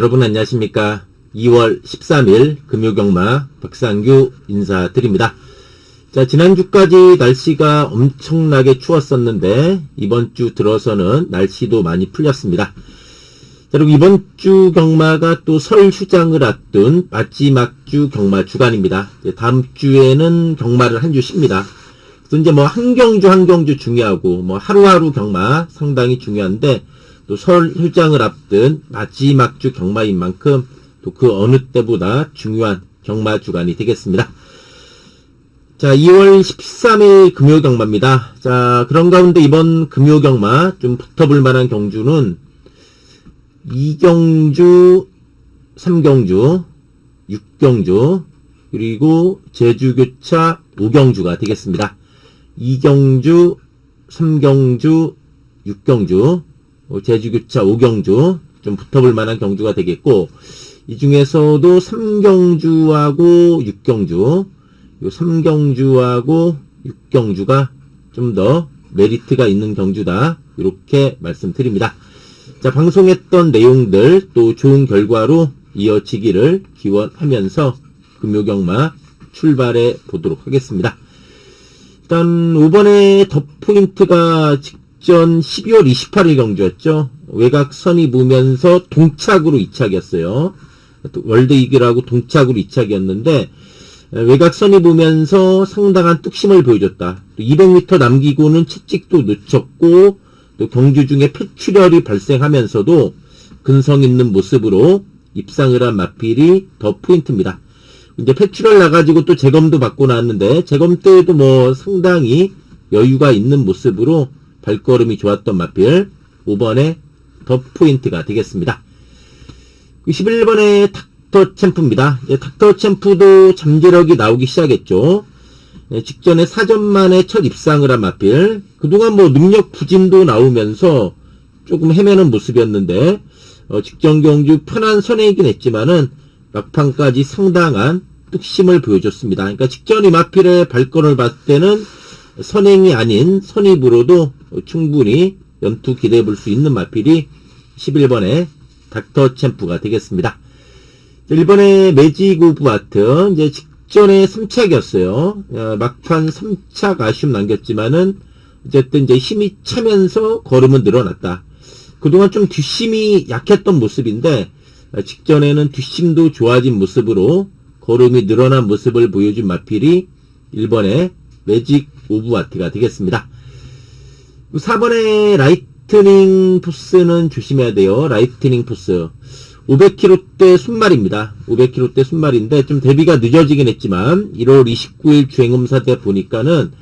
여러분 안녕하십니까. 2월 13일 금요경마 박상규 인사드립니다. 자, 지난주까지 날씨가 엄청나게 추웠었는데, 이번 주 들어서는 날씨도 많이 풀렸습니다. 자, 그리고 이번 주 경마가 또 설 휴장을 앞둔 마지막 주 경마 주간입니다. 다음 주에는 경마를 한 주 쉽니다. 그래서 이제 뭐 한 경주 한 경주 중요하고, 뭐 하루하루 경마 상당히 중요한데, 또설 휴장을 앞둔 마지막 주 경마인 만큼 또 그 어느 때보다 중요한 경마 주간이 되겠습니다. 자, 2월 13일 금요 경마입니다. 자, 그런 가운데 이번 금요 경마 좀 붙어볼 만한 경주는 2경주, 3경주, 6경주, 그리고 제주교차 5경주가 되겠습니다. 2경주, 3경주, 6경주, 어, 제주교차 5경주 좀 붙어볼 만한 경주가 되겠고 이 중에서도 3경주하고 6경주 요 3경주하고 6경주가 좀 더 메리트가 있는 경주다 이렇게 말씀드립니다. 자 방송했던 내용들 또 좋은 결과로 이어지기를 기원하면서 금요경마 출발해 보도록 하겠습니다. 일단 5번의 더 포인트가 직전 12월 28일 경주였죠. 외곽 선이 보면서 동착으로 2착이었어요. 월드 이기라고 동착으로 2착이었는데 외곽선이 보면서 상당한 뚝심을 보여줬다. 200m 남기고는 채찍도 늦췄고 또 경주 중에 폐출혈이 발생하면서도 근성 있는 모습으로 입상을 한 마필이 더 포인트입니다. 이제 폐출혈 나가지고 또 재검도 받고 나왔는데 재검 때에도 뭐 상당히 여유가 있는 모습으로 발걸음이 좋았던 마필 5번에 더 포인트가 되겠습니다. 11번에 닥터 챔프입니다. 예, 닥터 챔프도 잠재력이 나오기 시작했죠. 예, 직전에 4전 만에 첫 입상을 한 마필. 그동안 뭐 능력 부진도 나오면서 조금 헤매는 모습이었는데, 어, 직전 경주 편한 선행이긴 했지만은 막판까지 상당한 뚝심을 보여줬습니다. 그러니까 직전 이 마필의 발걸음을 봤을 때는 선행이 아닌 선입으로도 충분히 연투 기대해 볼 수 있는 마필이 11번에 닥터 챔프가 되겠습니다. 1번에 매직 오브 아트, 이제 직전에 3착이었어요. 어, 막판 3착 아쉬움 남겼지만은, 어쨌든 이제 힘이 차면서 걸음은 늘어났다. 그동안 좀 뒷심이 약했던 모습인데, 어, 직전에는 뒷심도 좋아진 모습으로 걸음이 늘어난 모습을 보여준 마필이 1번에 매직 오브 아트가 되겠습니다. 4번에 라이트닝 포스는 조심해야 돼요. 라이트닝 포스. 500km대 순말입니다. 500km대 순말인데 좀 대비가 늦어지긴 했지만 1월 29일 주행검사 때 보니까는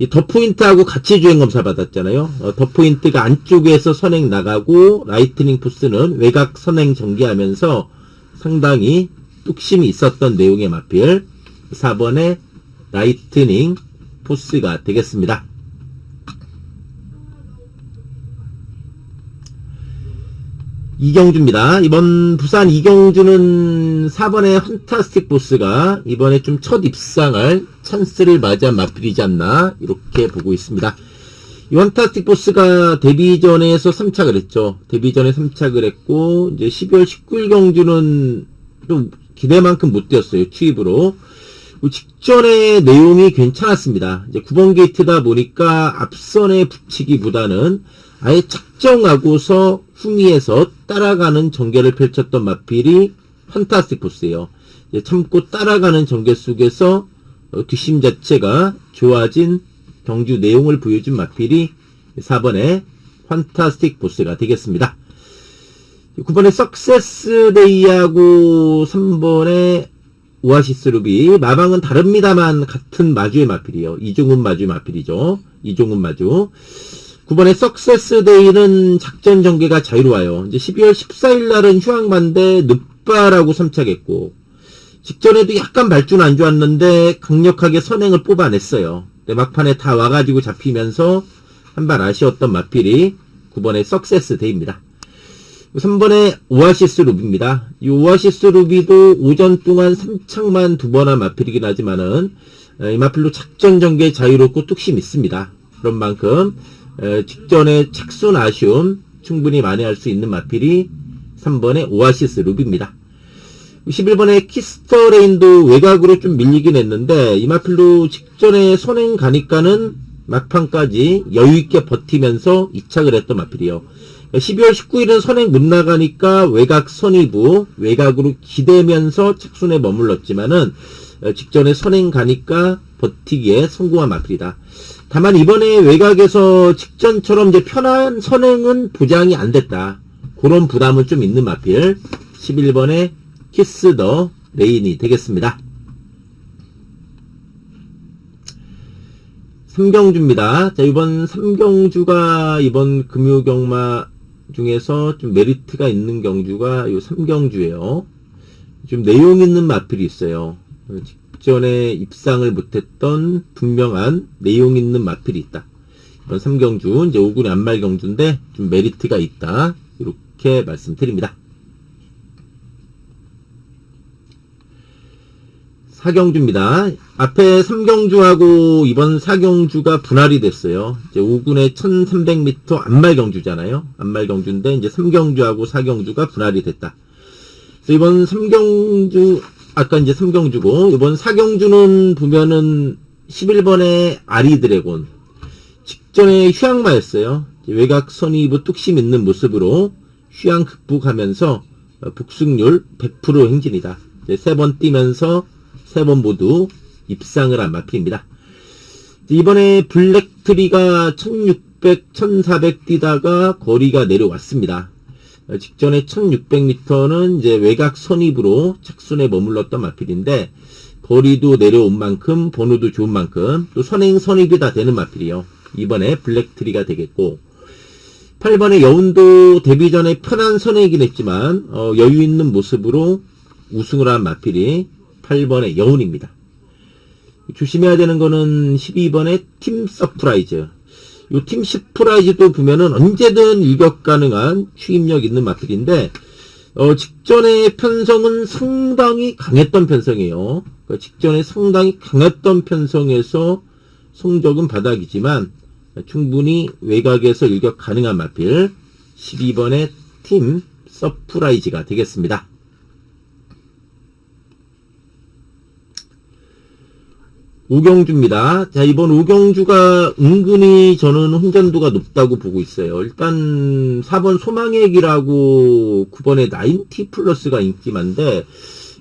이 더 포인트하고 같이 주행검사 받았잖아요. 어, 더 포인트가 안쪽에서 선행 나가고 라이트닝 포스는 외곽 선행 전개하면서 상당히 뚝심이 있었던 내용의 마필 4번에 라이트닝 포스가 되겠습니다. 이경주입니다. 이번 부산 이경주는 4번의 헌타스틱 보스가 이번에 좀 첫 입상할 찬스를 맞이한 마필이지 않나 이렇게 보고 있습니다. 이 헌타스틱 보스가 데뷔전에서 3착을 했죠. 데뷔전에 3착을 했고 이제 12월 19일 경주는 좀 기대만큼 못 뛰었어요. 추입으로. 직전의 내용이 괜찮았습니다. 이제 9번 게이트다 보니까 앞선에 붙이기보다는 아예 착정하고서 후미에서 따라가는 전개를 펼쳤던 마필이 판타스틱 포스예요. 참고 따라가는 전개 속에서 어, 뒷심 자체가 좋아진 경주 내용을 보여준 마필이 4번에 판타스틱 보스가 되겠습니다. 9번에 석세스 데이하고 3번에 오아시스 루비 마방은 다릅니다만 같은 마주의 마필이에요. 이종훈 마주의 마필이죠. 이종훈 마주 9번에 석세스 데이는 작전 전개가 자유로워요. 이제 12월 14일 날은 휴양반대 늪바라고 선착했고 직전에도 약간 발주는 안 좋았는데 강력하게 선행을 뽑아냈어요. 근데 막판에 다 와가지고 잡히면서 한발 아쉬웠던 마필이 9번의 석세스 데이입니다. 3번에 오아시스 루비입니다. 이 오아시스 루비도 오전 동안 3창만 두 번 한 마필이긴 하지만은 이 마필로 작전 전개 자유롭고 뚝심 있습니다. 그런 만큼 직전에 착순 아쉬움 충분히 만회할 수 있는 마필이 3번에 오아시스 루비입니다. 11번에 키스터레인도 외곽으로 좀 밀리긴 했는데 이 마필도 직전에 선행 가니까는 막판까지 여유있게 버티면서 이착을 했던 마필이요. 12월 19일은 선행 못 나가니까 외곽 선의부 외곽으로 기대면서 착순에 머물렀지만은 어, 직전에 선행 가니까 버티기에 성공한 마필이다. 다만 이번에 외곽에서 직전처럼 이제 편한 선행은 보장이 안 됐다. 그런 부담은 좀 있는 마필. 11번에 키스 더 레인이 되겠습니다. 삼경주입니다. 자, 이번 삼경주가 이번 금요경마 중에서 좀 메리트가 있는 경주가 요 삼경주예요. 좀 내용 있는 마필이 있어요. 직전에 입상을 못했던 분명한 내용 있는 마필이 있다. 이번 삼경주 이제 5군의 안말 경주인데 좀 메리트가 있다. 이렇게 말씀드립니다. 사경주입니다. 앞에 3경주하고 이번 4경주가 분할이 됐어요. 이제 5군의 1300m 안말 경주잖아요. 안말 경주인데 이제 3경주하고 4경주가 분할이 됐다. 그래서 이번 3경주 아까 이제 3경주고 이번 4경주는 보면은 11번의 아리 드래곤 직전에 휴양마였어요. 외곽 선의부 뚝심 있는 모습으로 휴양 극복하면서 북승률 100% 행진이다. 세 번 뛰면서 세 번 모두 입상을 한 마필입니다. 이번에 블랙트리가 1600, 1400 뛰다가 거리가 내려왔습니다. 어, 직전에 1600m는 이제 외곽 선입으로 착순에 머물렀던 마필인데 거리도 내려온 만큼 번호도 좋은 만큼 또 선행 선입이 다 되는 마필이요. 이번에 블랙트리가 되겠고 8번에 여운도 데뷔 전에 편한 선행이긴 했지만 어, 여유 있는 모습으로 우승을 한 마필이 8번의 여운입니다. 조심해야 되는 거는 12번의 팀 서프라이즈. 이팀 서프라이즈도 보면은 언제든 일격 가능한 추임력 있는 마필인데, 어, 직전의 편성은 상당히 강했던 편성이에요. 그러니까 직전에 상당히 강했던 편성에서 성적은 바닥이지만 충분히 외곽에서 일격 가능한 마필 12번의 팀 서프라이즈가 되겠습니다. 오경주입니다. 자, 이번 오경주가 은근히 저는 흥전도가 높다고 보고 있어요. 일단 4번 소망의 길하고 9번의 나인티 플러스가 인기만데,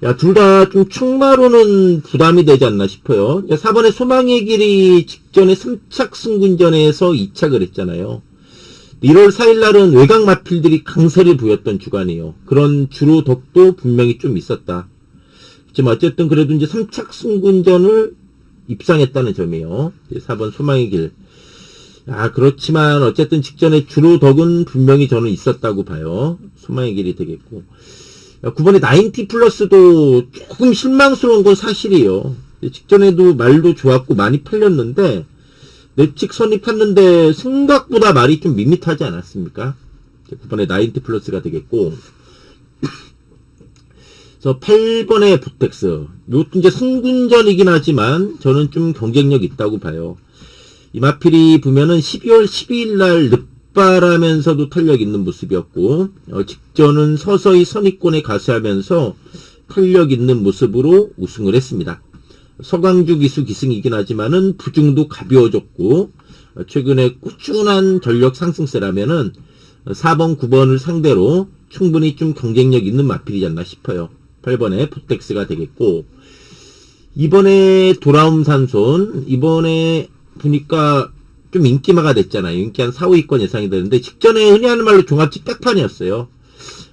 야, 둘 다 좀 충마로는 부담이 되지 않나 싶어요. 4번의 소망의 길이 직전에 3착 승군전에서 2착을 했잖아요. 1월 4일 날은 외곽 마필들이 강세를 보였던 주간이에요. 그런 주로 덕도 분명히 좀 있었다. 지금 어쨌든 그래도 이제 3착 승군전을 입상했다는 점이에요. 4번 소망의 길. 아, 그렇지만 어쨌든 직전에 주로 덕은 분명히 저는 있었다고 봐요. 소망의 길이 되겠고. 9번에 나인티 플러스도 조금 실망스러운 건 사실이에요. 직전에도 말도 좋았고 많이 팔렸는데, 내칙 선입했는데 생각보다 말이 좀 밋밋하지 않았습니까? 9번에 나인티 플러스가 되겠고, 그래서 8번의 부텍스. 이것도 이제 승군전이긴 하지만 저는 좀 경쟁력 있다고 봐요. 이마필이 보면은 12월 12일 날 늑발하면서도 탄력 있는 모습이었고 어, 직전은 서서히 선입권에 가세하면서 탄력 있는 모습으로 우승을 했습니다. 서강주 기수 기승이긴 하지만은 부중도 가벼워졌고 어, 최근에 꾸준한 전력 상승세라면은 4번, 9번을 상대로 충분히 좀 경쟁력 있는 마필이지 않나 싶어요. 8번에 포텍스가 되겠고 이번에 돌아옴 산손 이번에 보니까 좀 인기마가 됐잖아요. 인기 한 4, 5위권 예상이 되는데 직전에 흔히 하는 말로 종합집 백판이었어요.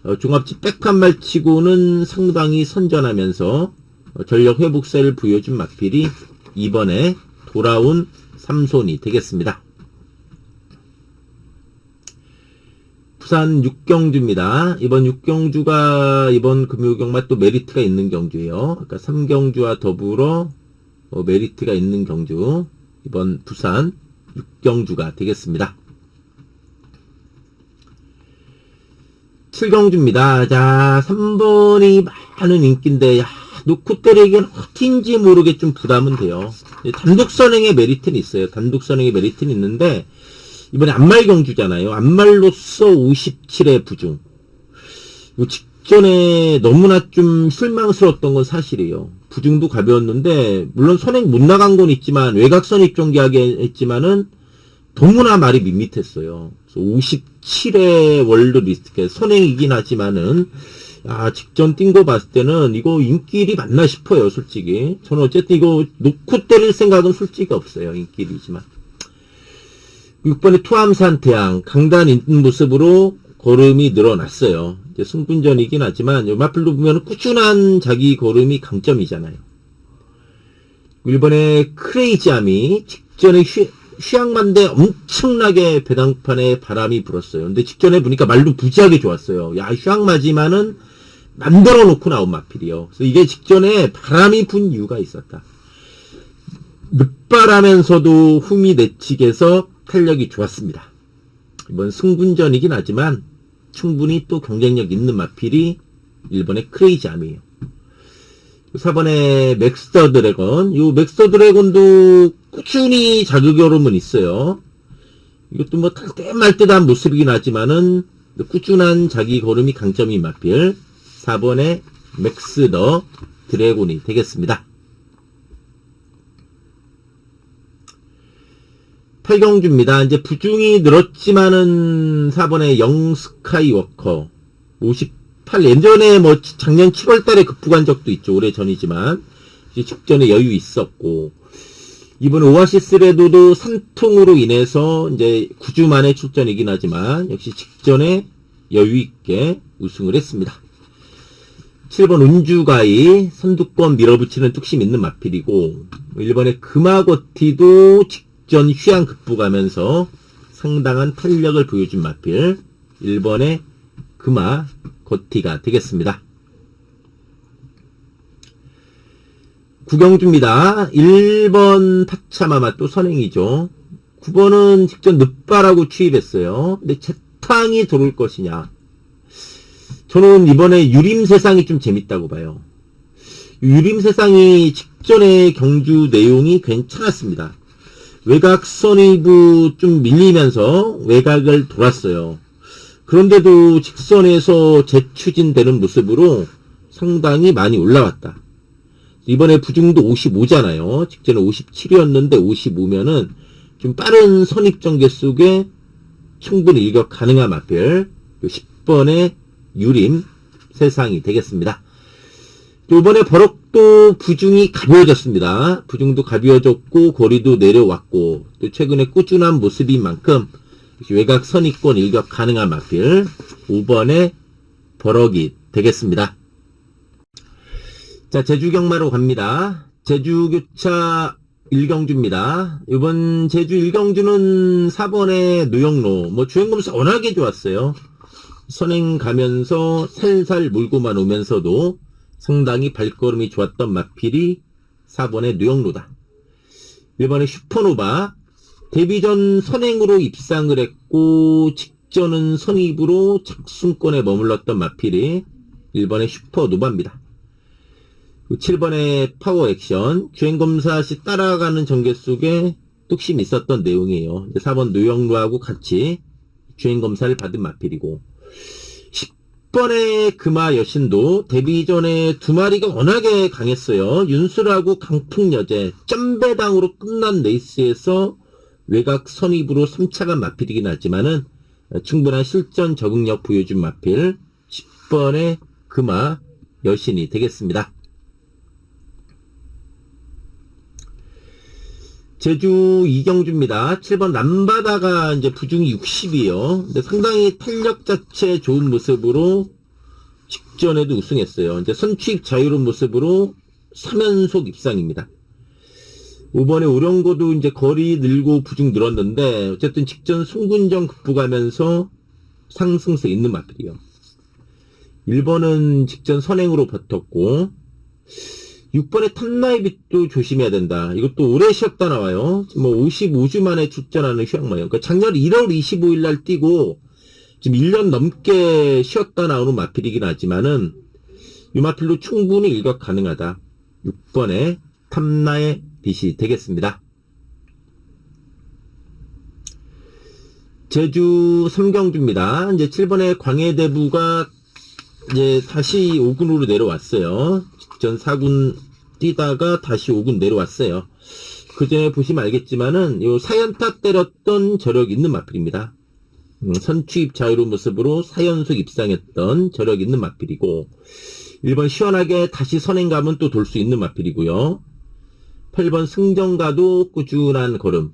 어, 종합집 백판 말치고는 상당히 선전하면서 어, 전력 회복세를 부여준 막필이 이번에 돌아온 삼손이 되겠습니다. 부산 육경주입니다. 이번 육경주가 이번 금요경마 또 메리트가 있는 경주예요. 그러니까 3경주와 더불어 어, 메리트가 있는 경주. 이번 부산 육경주가 되겠습니다. 7경주입니다. 자, 3번이 많은 인기인데, 야, 놓고 때리기엔 어딘지 모르게 좀 부담은 돼요. 단독 선행의 메리트는 있어요. 단독 선행의 메리트는 있는데, 이번에 안말 경주잖아요. 안말로서 57의 부중. 뭐 직전에 너무나 좀 실망스러웠던 건 사실이에요. 부중도 가벼웠는데 물론 선행 못 나간 건 있지만 외곽 선입 정기하게 했지만은 너무나 말이 밋밋했어요. 57회 월드 리스트 선행이긴 하지만은 아 직전 뛴 거 봤을 때는 이거 인기리 맞나 싶어요, 솔직히. 저는 어쨌든 이거 놓고 때릴 생각은 솔직히 없어요, 인기리지만. 6번에 투암산 태양 강단 있는 모습으로 걸음이 늘어났어요. 이제 승분전이긴 하지만 마플로 보면 꾸준한 자기 걸음이 강점이잖아요. 1번에 크레이지함이 직전에 휘, 휘양만데 엄청나게 배당판에 바람이 불었어요. 근데 직전에 보니까 말도 부지하게 좋았어요. 야, 휘양맞지만은 만들어 놓고 나온 마필이요. 그래서 이게 직전에 바람이 분 이유가 있었다. 늦바라면서도 흠이 내치게서 탄력이 좋았습니다. 이번 승분전이긴 하지만 충분히 또 경쟁력 있는 마필이 1번의 크레이지 암이에요. 4번에 맥스터 드래곤. 이 맥스터 드래곤도 꾸준히 자극 여름은 있어요. 이것도 뭐 탈때말때한 모습이긴 하지만은 꾸준한 자기 걸음이 강점인 마필. 4번에 맥스 더 드래곤이 되겠습니다. 8경주입니다. 이제 부중이 늘었지만은 4번에 영스카이워커 58 예전에 뭐 작년 7월 달에 급부간 적도 있죠. 오래 전이지만 이제 직전에 여유 있었고 이번 오아시스 레도도 산통으로 인해서 이제 9주 만에 출전이긴 하지만 역시 직전에 여유 있게 우승을 했습니다. 7번 운주가이 선두권 밀어붙이는 뚝심 있는 마필이고 1번의 금화고티도 직 전 휘양 극복하면서 상당한 탄력을 보여준 마필 1번의 금화 고티가 되겠습니다. 구경주입니다. 1번 파차마마 또 선행이죠. 9번은 직전 늦바라고 취입했어요. 근데 재탕이 들어올 것이냐. 저는 이번에 유림 세상이 좀 재밌다고 봐요. 유림 세상이 직전에 경주 내용이 괜찮았습니다. 외곽 선이부 좀 밀리면서 외곽을 돌았어요. 그런데도 직선에서 재추진되는 모습으로 상당히 많이 올라왔다. 이번에 부중도 55잖아요. 직전에 57이었는데 55면은 좀 빠른 선입전개 속에 충분히 일격 가능한 마필 10번의 유림 세상이 되겠습니다. 이번에 버럭도 부중이 가벼워졌습니다. 부중도 가벼워졌고 거리도 내려왔고 또 최근에 꾸준한 모습인 만큼 외곽 선입권 일격 가능한 마필 5번의 버럭이 되겠습니다. 자 제주 경마로 갑니다. 제주 교차 일경주입니다. 이번 제주 일경주는 4번의 노영로 뭐 주행검사 워낙에 좋았어요. 선행 가면서 살살 몰고만 오면서도 상당히 발걸음이 좋았던 마필이 4번의 뇌영로다. 1번의 슈퍼노바 데뷔전 선행으로 입상을 했고 직전은 선입으로 작순권에 머물렀던 마필이 1번의 슈퍼노바입니다. 7번의 파워 액션 주행검사 시 따라가는 전개 속에 뚝심 있었던 내용이에요. 4번 노영로하고 같이 주행검사를 받은 마필이고 10번의 금화 여신도 데뷔 전에 두 마리가 워낙에 강했어요. 윤수라고 강풍여제 점배당으로 끝난 레이스에서 외곽 선입으로 3차가 마필이긴 하지만은 충분한 실전 적응력 보여준 마필 10번의 금화 여신이 되겠습니다. 제주 이경주입니다. 7번 남바다가 이제 부중이 60이요. 근데 상당히 탄력 자체 좋은 모습으로 직전에도 우승했어요. 이제 선취입 자유로운 모습으로 3연속 입상입니다. 5번에 오령고도 이제 거리 늘고 부중 늘었는데 어쨌든 직전 승군정 극복하면서 상승세 있는 마필이요. 1번은 직전 선행으로 버텼고 6번의 탑나이빗도 조심해야 된다. 이것도 오래 쉬었다 나와요. 뭐 55주 만에 출전하는 휴양마요. 그러니까 작년 1월 25일 날 뛰고 지금 1년 넘게 쉬었다 나오는 마필이긴 하지만은 이 마필도 충분히 일각 가능하다. 6번의 탐나의 빛이 되겠습니다. 제주 삼경주입니다. 이제 7번의 광해대부가 이제 다시 5군으로 내려왔어요. 직전 4군 뛰다가 다시 5군 내려왔어요. 그 전에 보시면 알겠지만은 요 사연타 때렸던 저력 있는 마필입니다. 음, 선취입 자유로운 모습으로 4연속 입상했던 저력 있는 마필이고 1번 시원하게 다시 선행 가면 또돌 수 있는 마필이고요. 8번 승정가도 꾸준한 걸음.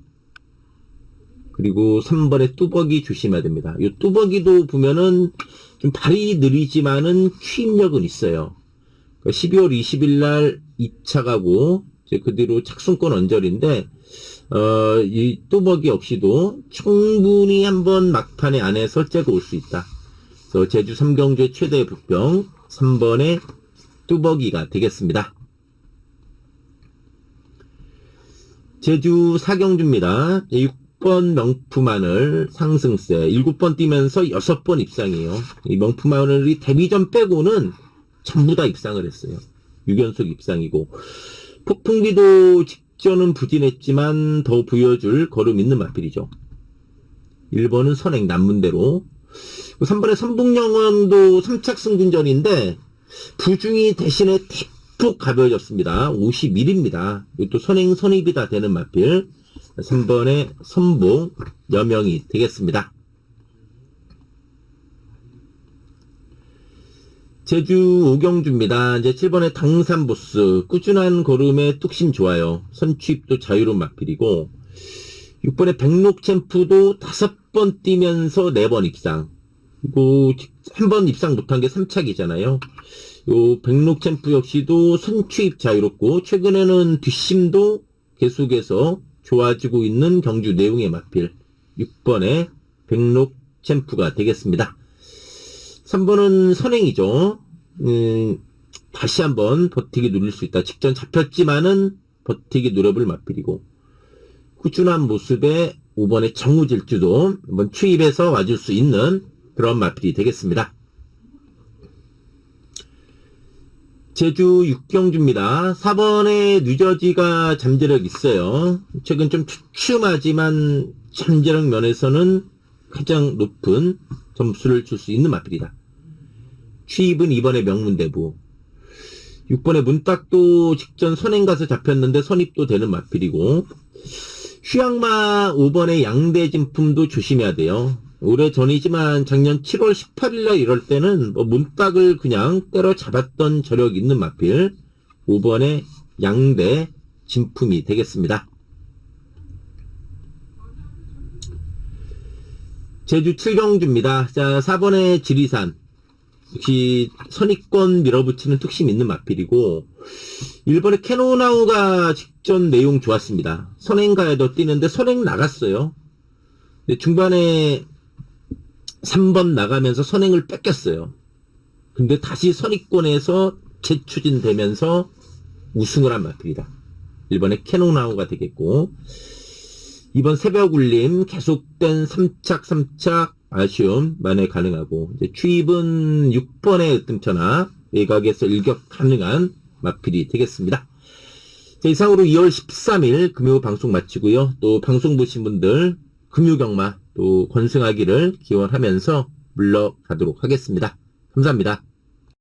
그리고 3번의 뚜벅이 조심해야 됩니다. 이 뚜벅이도 보면은 좀 발이 느리지만은 취임력은 있어요. 12월 20일 날 2차 가고 이제 그 뒤로 착순권 언저리인데 어, 이 뚜벅이 역시도 충분히 한번 막판에 안에서 째고 올 수 있다. 그래서 제주 삼경주의 최대 북병 3번의 뚜벅이가 되겠습니다. 제주 사경주입니다. 6번 명품 하늘 상승세 7번 뛰면서 6번 입상이에요. 이 명품 하늘이 데뷔전 빼고는 전부 다 입상을 했어요. 6연속 입상이고 폭풍비도 직전은 부진했지만 더 보여줄 걸음 있는 마필이죠. 1번은 선행 남문대로 3번의 선북영원도 3착 승군전인데 부중이 대신에 대폭 가벼워졌습니다. 51입니다. 이것도 선행 선입이 다 되는 마필 3번의 선봉 여명이 되겠습니다. 제주 오경주입니다. 이제 7번의 당산보스 꾸준한 걸음에 뚝심 좋아요. 선취입도 자유로운 마필이고 6번의 백록챔프도 5번 뛰면서 4번 입상 그리고 한 번 입상 못한 게 3착이잖아요. 요 백록챔프 역시도 선취입 자유롭고 최근에는 뒷심도 계속해서 좋아지고 있는 경주 내용의 마필 6번의 백록챔프가 되겠습니다. 3번은 선행이죠. 음, 다시 한번 버티기 누릴 수 있다. 직전 잡혔지만은 버티기 노려볼 마필이고 꾸준한 모습에 5번의 정우질주도 한번 추입해서 와줄 수 있는 그런 마필이 되겠습니다. 제주 육경주입니다. 4번에 뉴저지가 잠재력 있어요. 최근 좀 추춤하지만 잠재력 면에서는 가장 높은 점수를 줄 수 있는 마필이다. 취입은 2번의 명문대부. 6번의 문딱도 직전 선행 가서 잡혔는데 선입도 되는 마필이고 휴양마 5번의 양대 진품도 조심해야 돼요. 올해 전이지만 작년 7월 18일날 이럴 때는 뭐 문딱을 그냥 때려 잡았던 저력 있는 마필 5번의 양대 진품이 되겠습니다. 제주 7경주입니다. 자, 4번의 지리산. 역시 선입권 밀어붙이는 특심 있는 마필이고 1번의 캐노나우가 직전 내용 좋았습니다. 선행가에도 뛰는데 선행 나갔어요. 근데 중반에 3번 나가면서 선행을 뺏겼어요. 근데 다시 선입권에서 재추진되면서 우승을 한 마필이다. 1번의 캐노나우가 되겠고 2번 새벽 울림 계속된 3착 3착 아쉬움 만에 가능하고 이제 추입은 6번의 으뜸천하 외곽에서 일격 가능한 마필이 되겠습니다. 자, 이상으로 2월 13일 금요 방송 마치고요. 또 방송 보신 분들 금요 경마 또 건승하기를 기원하면서 물러가도록 하겠습니다. 감사합니다.